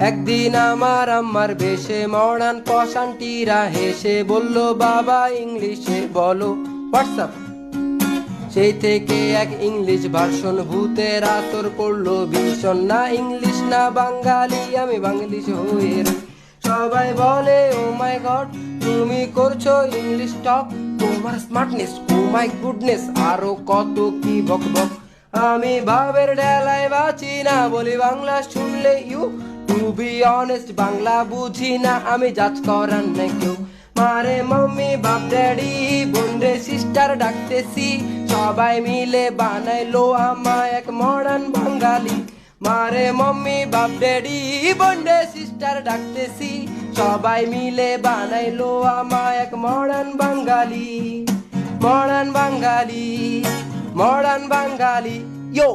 একদিন আমার আম্মার বেশে মডার্ন পশান্টিরা হেসে বলল, বাবা, ইংলিশে বলো হোয়াটসঅ্যাপ সেই থেকে এক ইংলিশ ভার্সন ভূতের আসর পড়ল ভীষণ। না ইংলিশ, না বাঙালি, আমি বাংলিশ হয়ে সবাই বলে ও মাই গড তুমি করছ ইংলিশ টক, তোমার স্মার্টনেস ও মাই গুডনেস আরও কত কি বক বক আমি ভাবের ডেলায় বাঁচি না, বলি বাংলা শুনলে you to be honest Bangla বুঝি না, আমি জাজ করার না কেউ। মারে মাম্মি, বাপ, ড্যাডি বোনরে সিস্টার ডাকতেছি। সবাই মিলে বানাইলো আমায় এক মডার্ন বাঙালি। মারে মাম্মি, বাপ, ড্যাডি বোনরে সিস্টার ডাকতেছি। সবাই মিলে বানাইলো আমায় এক modern Bangali. Modern Bangali modern Bangali. Yo